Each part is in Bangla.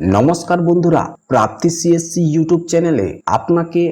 নমস্কার বন্ধুরা, প্রাপ্তি সিএসসি ইউটিউব চ্যানেলে আপনাকে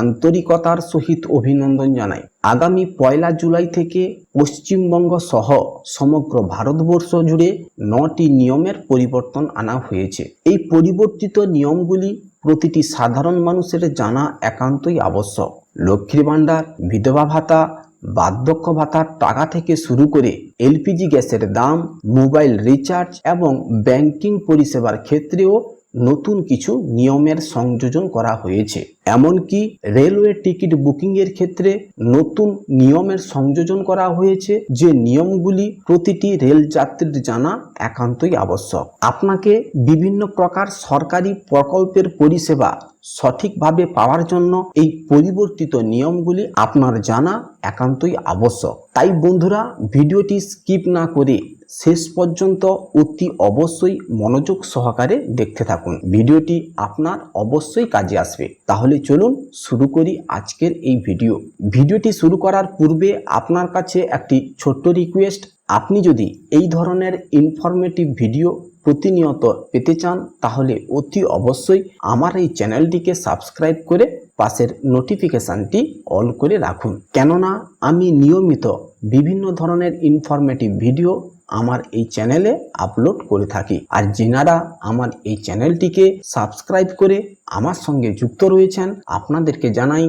আন্তরিকতার সহিত অভিনন্দন জানাই। আগামী পয়লা জুলাই থেকে পশ্চিমবঙ্গ সহ সমগ্র ভারতবর্ষ জুড়ে নটি নিয়মের পরিবর্তন আনা হয়েছে। এই পরিবর্তিত নিয়মগুলি প্রতিটি সাধারণ মানুষের জানা একান্তই আবশ্যক। লক্ষ্মীর ভাণ্ডার, বিধবা ভাতা বার্ধক্য ভাতার টাকা থেকে শুরু করে এলপিজি গ্যাসের দাম, মোবাইল রিচার্জ এবং ব্যাংকিং পরিষেবার ক্ষেত্রেও নতুন কিছু নিয়মের সংযোজন করা হয়েছে। এমনকি রেলওয়ে টিকিট বুকিংয়ের ক্ষেত্রে নতুন নিয়মের সংযোজন করা হয়েছে, যে নিয়মগুলি প্রতিটি রেল যাত্রীর জানা একান্তই আবশ্যক। আপনাকে বিভিন্ন প্রকার সরকারি প্রকল্পের পরিষেবা সঠিকভাবে পাওয়ার জন্য এই পরিবর্তিত নিয়মগুলি আপনার জানা একান্তই আবশ্যক। তাই বন্ধুরা, ভিডিওটি স্কিপ না করে শেষ পর্যন্ত অতি অবশ্যই মনোযোগ সহকারে দেখতে থাকুন। ভিডিওটি আপনার অবশ্যই কাজে আসবে। তাহলে চলুন শুরু করি আজকের এই ভিডিও। ভিডিওটি শুরু করার পূর্বে আপনার কাছে একটি ছোট্ট রিকোয়েস্ট আপনি যদি এই ধরনের ইনফরমেটিভ ভিডিও প্রতিনিয়ত পেতে চান, তাহলে অতি অবশ্যই আমার এই চ্যানেলটিকে সাবস্ক্রাইব করে পাশের নোটিফিকেশানটি অন করে রাখুন। কেননা আমি নিয়মিত বিভিন্ন ধরনের ইনফরমেটিভ ভিডিও আমার এই চ্যানেলে আপলোড করে থাকি। আর যেনারা আমার এই চ্যানেলটিকে সাবস্ক্রাইব করে আমার সঙ্গে যুক্ত রয়েছেন, আপনাদেরকে জানাই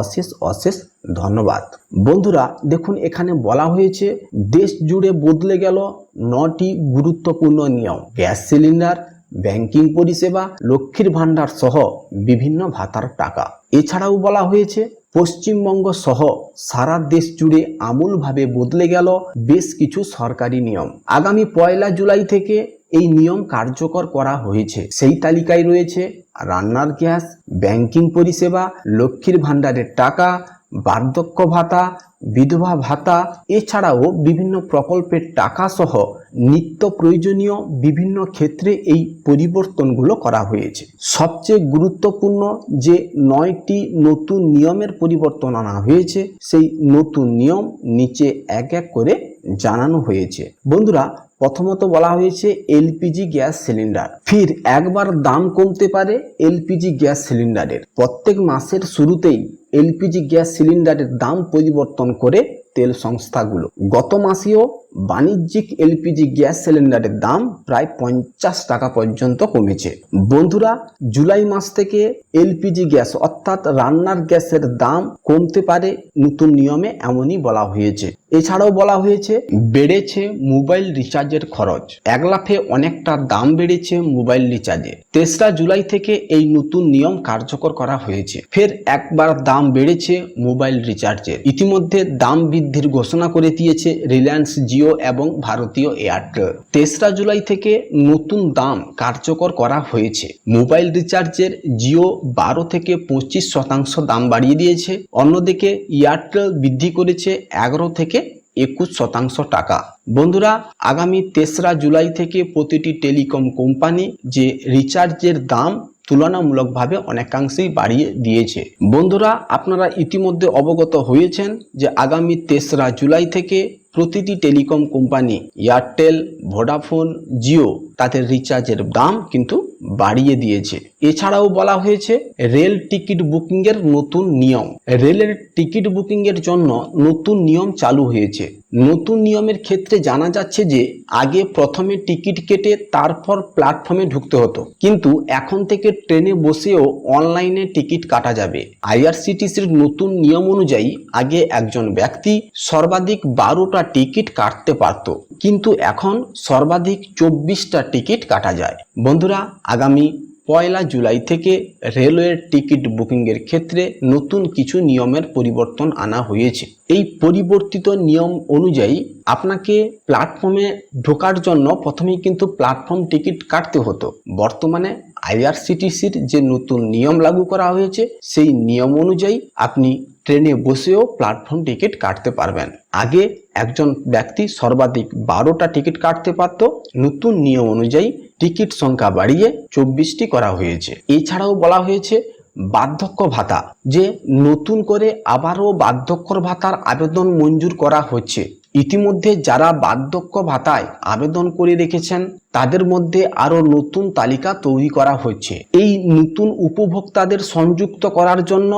অশেষ অশেষ ধন্যবাদ। বন্ধুরা, দেখুন, এখানে বলা হয়েছে, দেশ জুড়ে বদলে গেল নটি গুরুত্বপূর্ণ নিয়ম। গ্যাস সিলিন্ডার, ব্যাংকিং পরিষেবা, লক্ষ্মীর ভাণ্ডার সহ বিভিন্ন ভাতার টাকা। এছাড়াও বলা হয়েছে পশ্চিমবঙ্গ সহ সারা দেশ জুড়ে আমূলভাবে বদলে গেল বেশ কিছু সরকারি নিয়ম। আগামী পয়লা জুলাই থেকে এই নিয়ম কার্যকর করা হয়েছে। সেই তালিকায় রয়েছে রান্নার গ্যাস, ব্যাংকিং পরিষেবা, লক্ষ্মীর ভাণ্ডারের টাকা বার্ধক্য ভাতা, বিধবা ভাতা, এছাড়াও বিভিন্ন প্রকল্পের টাকা সহ নিত্য প্রয়োজনীয় বিভিন্ন ক্ষেত্রে এই পরিবর্তনগুলো করা হয়েছে। সবচেয়ে গুরুত্বপূর্ণ যে নয়টি নতুন নিয়মের পরিবর্তন আনা হয়েছে, সেই নতুন নিয়ম নিচে এক এক করে জানানো হয়েছে। বন্ধুরা, প্রথমত বলা হয়েছে এলপিজি গ্যাস সিলিন্ডার। ফির একবার দাম কমতে পারে এলপিজি গ্যাস সিলিন্ডারের। প্রত্যেক মাসের শুরুতেই এলপিজি গ্যাস সিলিন্ডারের দাম পরিবর্তন করে তেল সংস্থাগুলো। গত মাসেও বাণিজ্যিক এলপিজি গ্যাস সিলিন্ডারের দাম প্রায় পঞ্চাশ টাকা পর্যন্ত কমেছে। বন্ধুরা, জুলাই মাস থেকে এলপিজি গ্যাস অর্থাৎ রান্নার গ্যাসের দাম কমতে পারে নতুন নিয়মে এমনই বলা হয়েছে। এছাড়াও বলা হয়েছে, বেড়েছে মোবাইল রিচার্জের খরচ। এক লাফে অনেকটা দাম বেড়েছে মোবাইল রিচার্জে। তেসরা জুলাই থেকে এই নতুন নিয়ম কার্যকর করা হয়েছে। ফের একবার দাম বেড়েছে মোবাইল রিচার্জের। ইতিমধ্যে দাম বৃদ্ধির ঘোষণা করে দিয়েছে রিলায়েন্স জিও এবং ভারতীয় এয়ারটেল তেসরা জুলাই থেকে নতুন দাম কার্যকর করা হয়েছে। মোবাইল রিচার্জের জিও বারো থেকে পঁচিশ শতাংশ দাম বাড়িয়ে দিয়েছে। অন্যদিকে এয়ারটেল বৃদ্ধি করেছে এগারো থেকে একুশ শতাংশ টাকা। বন্ধুরা, আগামী তেসরা জুলাই থেকে প্রতিটি টেলিকম কোম্পানি যে রিচার্জের দাম তুলনামূলকভাবে অনেকাংশেই বাড়িয়ে দিয়েছে। বন্ধুরা, আপনারা ইতিমধ্যে অবগত হয়েছেন যে আগামী তেসরা জুলাই থেকে প্রতিটি telecom company Airtel, Vodafone, Jio তাদের রিচার্জের দাম কিন্তু বাড়িয়ে দিয়েছে। এছাড়াও বলা হয়েছে রেল টিকিট বুকিংয়ের নতুন নিয়ম। রেলের টিকিট বুকিংয়ের জন্য নতুন নিয়ম চালু হয়েছে। নতুন নিয়মের ক্ষেত্রে জানা যাচ্ছে যে, আগে প্রথমে টিকিট কেটে তারপর প্ল্যাটফর্মে ঢুকতে হতো। কিন্তু এখন থেকে ট্রেনে বসেও অনলাইনে টিকিট কাটা যাবে। আইআরসিটিসির নতুন নিয়ম অনুযায়ী আগে একজন ব্যক্তি সর্বাধিক বারোটা টিকিট কাটতে পারত। কিন্তু এখন সর্বাধিক চব্বিশটা টিকিট কাটা যায়। বন্ধুরা, আগামী পয়লা জুলাই থেকে রেলওয়ের টিকিট বুকিংয়ের ক্ষেত্রে নতুন কিছু নিয়মের পরিবর্তন আনা হয়েছে। এই পরিবর্তিত নিয়ম অনুযায়ী আপনাকে প্ল্যাটফর্মে ঢোকার জন্য প্রথমেই কিন্তু প্ল্যাটফর্ম টিকিট কাটতে হতো। বর্তমানে আইআরসিটিসির যে নতুন নিয়ম লাগু করা হয়েছে, সেই নিয়ম অনুযায়ী আপনি ট্রেনে বসেও প্ল্যাটফর্ম টিকিট কাটতে পারবেন। আগে একজন ব্যক্তি সর্বাধিক বারোটা টিকিট কাটতে পারত। নতুন নিয়ম অনুযায়ী টিকিট সংখ্যা বাড়িয়ে চব্বিশটি করা হয়েছে। এছাড়াও বলা হয়েছে, বার্ধক্য ভাতা, যে নতুন করে আবারও বার্ধক্যর ভাতার আবেদন মঞ্জুর করা হচ্ছে। ইতিমধ্যে যারা বার্ধক্য ভাতায় আবেদন করে রেখেছেন, তাদের মধ্যে আরও নতুন তালিকা তৈরি করা হয়েছে। এই নতুন উপভোক্তাদের সংযুক্ত করার জন্য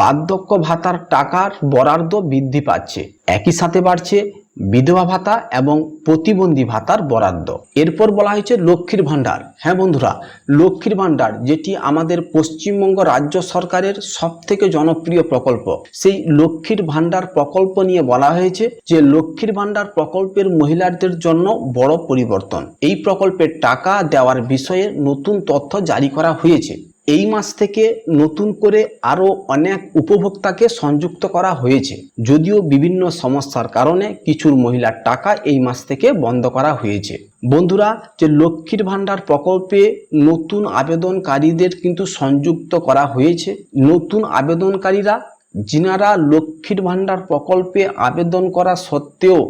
বার্ধক্য ভাতার টাকার বরাদ্দ বৃদ্ধি পাচ্ছে। একই সাথে বাড়ছে বিধবা ভাতা এবং প্রতিবন্ধী ভাতার বরাদ্দ। এরপর বলা হয়েছে লক্ষ্মীর ভাণ্ডার। হ্যাঁ বন্ধুরা, লক্ষ্মীর ভাণ্ডার, যেটি আমাদের পশ্চিমবঙ্গ রাজ্য সরকারের সব থেকে জনপ্রিয় প্রকল্প। সেই লক্ষ্মীর ভাণ্ডার প্রকল্প নিয়ে বলা হয়েছে যে, লক্ষ্মীর ভাণ্ডার প্রকল্পের মহিলাদের জন্য বড় পরিবর্তন। এই প্রকল্পের টাকা দেওয়ার বিষয়ে নতুন তথ্য জারি করা হয়েছে। এই মাস থেকে নতুন করে আরও অনেক উপভোক্তাকে সংযুক্ত করা হয়েছে। যদিও বিভিন্ন সমস্যার কারণে কিছুর মহিলার টাকা এই মাস থেকে বন্ধ করা হয়েছে। বন্ধুরা, যে লক্ষ্মীর ভাণ্ডার প্রকল্পে নতুন আবেদনকারীদের কিন্তু সংযুক্ত করা হয়েছে। নতুন আবেদনকারীরা, যিনারা লক্ষ্মীর ভাণ্ডার প্রকল্পে আবেদন করা সত্ত্বেও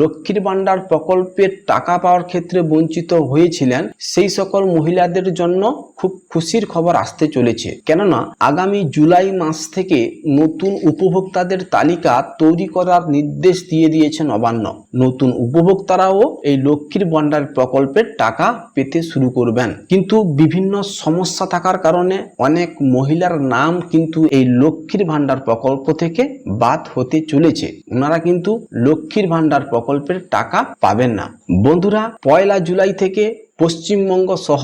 লক্ষ্মীর ভাণ্ডার প্রকল্পের টাকা পাওয়ার ক্ষেত্রে বঞ্চিত হয়েছিলেন, সেই সকল মহিলাদের জন্য খুব খুশির খবর আসতে চলেছে। কেননা, আগামী জুলাই মাস থেকে নতুন উপভোক্তাদের তালিকা তৈরি করার নির্দেশ দিয়ে দিয়েছে নবান্ন নতুন উপভোক্তারাও এই লক্ষ্মীর ভাণ্ডার প্রকল্পের টাকা পেতে শুরু করবেন। কিন্তু বিভিন্ন সমস্যা থাকার কারণে অনেক মহিলার নাম কিন্তু এই লক্ষ্মীর ভাণ্ডার প্রকল্প থেকে বাদ হতে চলেছে। ওনারা কিন্তু লক্ষ্মীর ভাণ্ডার প্রকল্পের টাকা পাবেন না। বন্ধুরা, পয়লা জুলাই থেকে পশ্চিমবঙ্গ সহ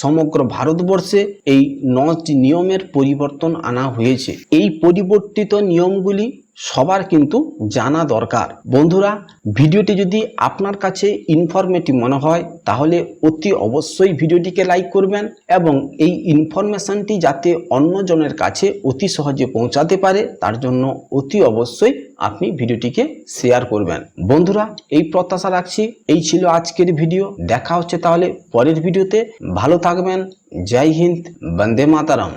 সমগ্র ভারতবর্ষে এই নচ নিয়মের পরিবর্তন আনা হয়েছে। এই পরিবর্তিত নিয়মগুলি সবার কিন্তু জানা দরকার। বন্ধুরা, ভিডিওটি যদি আপনার কাছে ইনফরমেটিভ মনে হয়, তাহলে অতি অবশ্যই ভিডিওটিকে লাইক করবেন এবং এই ইনফরমেশনটি যাতে অন্যজনের কাছে অতি সহজে পৌঁছাতে পারে, তার জন্য অতি অবশ্যই আপনি ভিডিওটিকে শেয়ার করবেন। বন্ধুরা, এই প্রত্যাশা রাখছি, এই ছিল আজকের ভিডিও। দেখা হচ্ছে তাহলে পরের ভিডিওতে। ভালো থাকবেন। জয় হিন্দ, বন্দে মাতারাম।